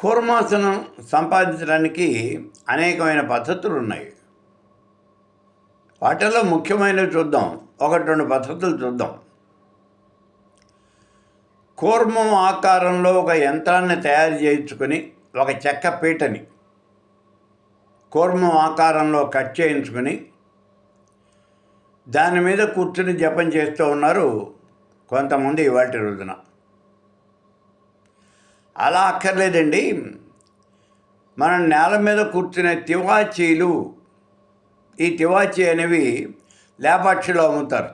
కూర్మాసనం సంపాదించడానికి అనేకమైన పద్ధతులు ఉన్నాయి వాటిలో ముఖ్యమైనవి చూద్దాం. ఒకటి రెండు పద్ధతులు చూద్దాం. కూర్మం ఆకారంలో ఒక యంత్రాన్ని తయారు చేయించుకొని ఒక చెక్క పీటని కూర్మం ఆకారంలో కట్ చేయించుకొని దాని మీద కూర్చుని జపం చేస్తూ ఉన్నారు కొంతమంది ఇవాటి రోజున. అలా అక్కర్లేదండి. మనం నేల మీద కూర్చునే తివాచీలు ఈ తివాచీ అనేవి లేపాక్షిలో అమ్ముతారు.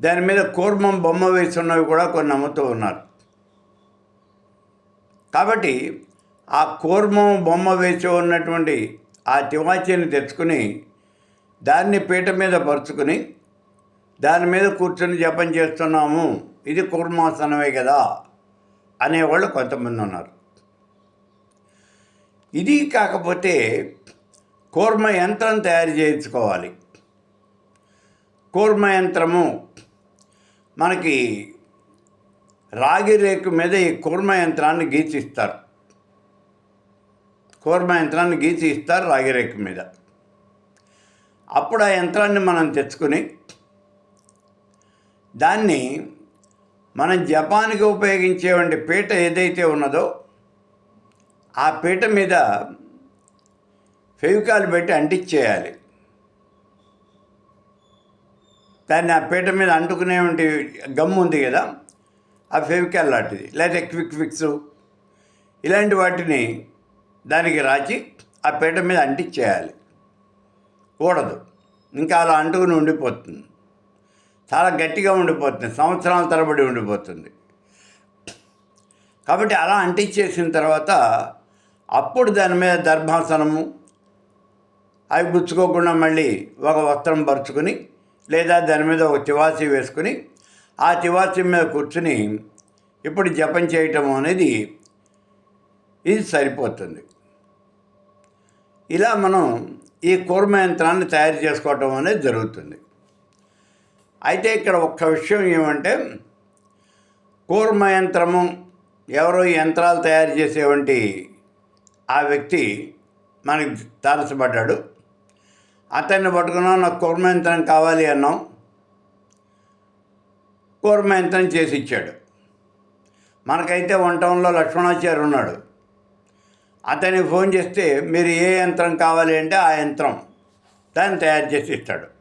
దాని మీద కూర్మం బొమ్మ వేసి ఉన్నవి కూడా కొన్ని అమ్ముతూ ఉన్నారు. కాబట్టి ఆ కూర్మం బొమ్మ వేసి ఉన్నటువంటి ఆ తివాచీని తెచ్చుకుని దాన్ని పీట మీద పరుచుకుని దాని మీద కూర్చొని జపం చేస్తున్నాము. ఇది కూర్మాసనమే కదా. అనేవాళ్ళు కొంతమంది ఉన్నారు. ఇది కాకపోతే కూర్మ యంత్రం తయారు చేయించుకోవాలి. కూర్మ యంత్రము మనకి రాగి రేకు మీద ఈ కూర్మ యంత్రాన్ని గీచిస్తారు కూర్మ యంత్రాన్ని గీచి ఇస్తారు రాగి రేకు మీద. అప్పుడు ఆ యంత్రాన్ని మనం తెచ్చుకుని దాన్ని మనం జపానికి ఉపయోగించేవంటి పీట ఏదైతే ఉన్నదో ఆ పీట మీద ఫెవికాల్ పెట్టి అంటించేయాలి దాన్ని ఆ పీట మీద అంటుకునేవంటి గమ్ ఉంది కదా ఆ ఫెవికాల్ లాంటిది. లేదా క్విక్ ఫిక్స్. ఇలాంటి వాటిని దానికి రాచి ఆ పీట మీద అంటించేయాలి కూడదు. ఇంకా అలా అంటుకుని ఉండిపోతుంది. చాలా గట్టిగా ఉండిపోతుంది సంవత్సరాల తరబడి ఉండిపోతుంది. కాబట్టి అలా అంటించేసిన తర్వాత అప్పుడు దాని మీద దర్భాసనము అవి గుచ్చుకోకుండా మళ్ళీ ఒక వస్త్రం పరుచుకుని లేదా దాని మీద ఒక తివాసి వేసుకుని ఆ తివాసి మీద కూర్చుని ఇప్పుడు జపం చేయటం అనేది ఇది సరిపోతుంది. ఇలా మనం ఈ కూర్మ యంత్రాన్ని తయారు చేసుకోవటం అనేది జరుగుతుంది. అయితే ఇక్కడ ఒక్క విషయం ఏమంటే కూర్మ యంత్రము ఎవరో యంత్రాలు తయారు చేసేవంటి ఆ వ్యక్తి మనకి తారసపడ్డాడు. అతన్ని పట్టుకున్నాం నాకు కూర్మ యంత్రం కావాలి అన్నాం. కూర్మ యంత్రం చేసి ఇచ్చాడు. మనకైతే వన్ టౌన్లో లక్ష్మణాచార్య ఉన్నాడు. అతనికి ఫోన్ చేస్తే మీరు ఏ యంత్రం కావాలి అంటే ఆ యంత్రం దాన్ని తయారు చేసి ఇస్తాడు.